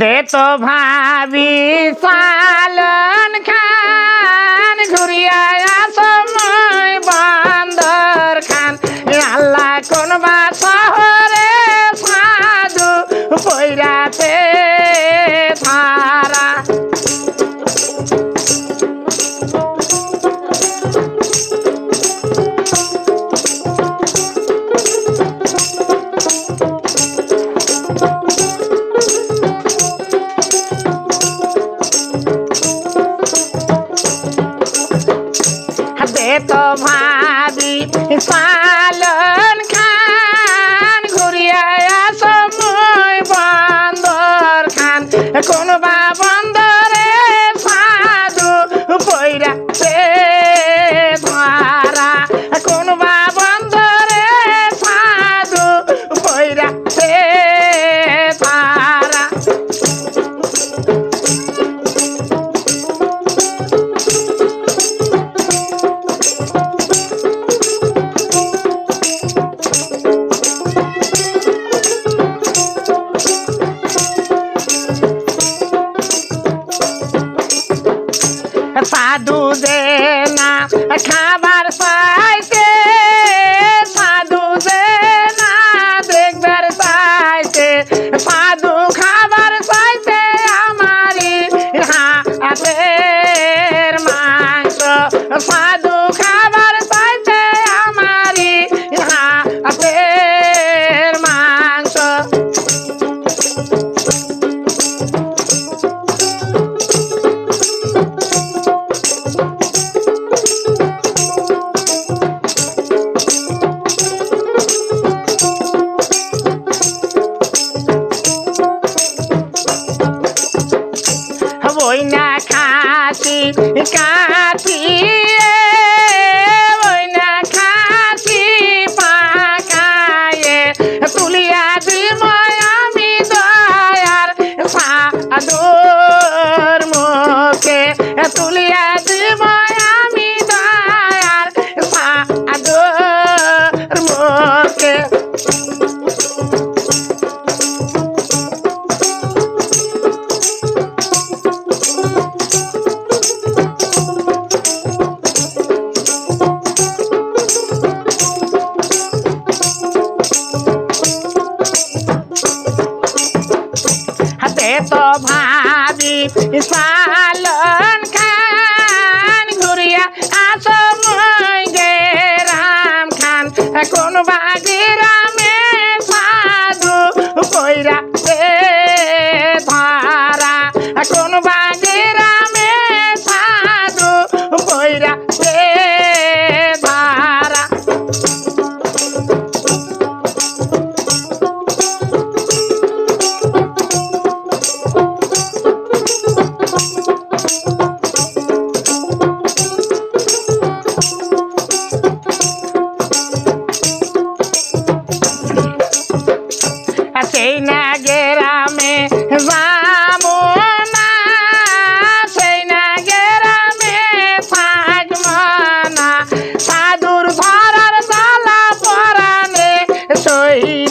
দে তো ভাবি সালন খান, ঘুরিয়া সময় বান্দর খান আল্লাহ কোন বা শহরে সাধু পৈরাতে দে সাধু দে না খাবার পাইছে ওই না খাসি কাঠি ওই না খাসি পাকায়ে তুলিয়া দিব আমি দয়ার সাদর ভাবি পালন খান ঘুরিয়া আস গে রাম খান কোন বাগি রামে সাধু কইরা கை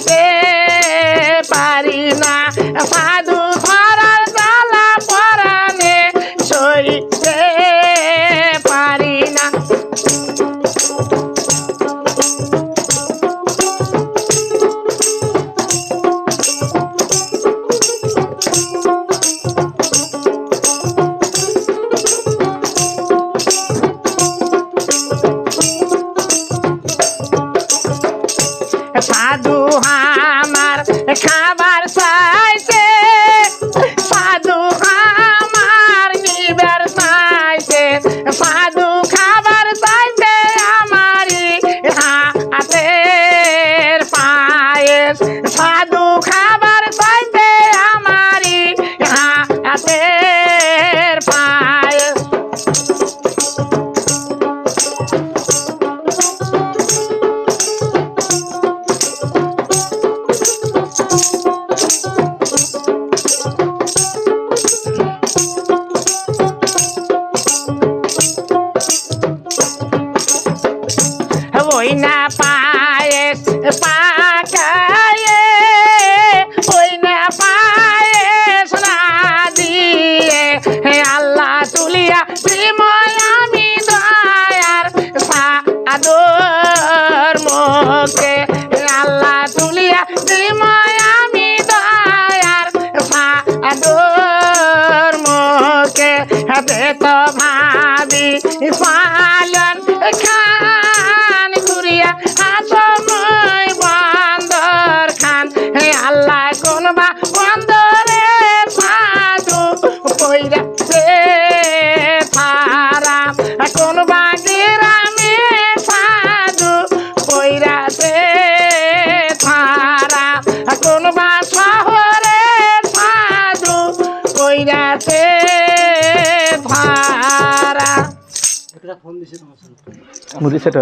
ভাবি, পালন খান ঘুরিয়া আসময় বন্দর খান। হে আল্লাহ কোন বা বন্দরে সাধু কইরা সে ফারা কোন বা গ্রামে সাধু কইরা ফারা কোন মুদি সেটা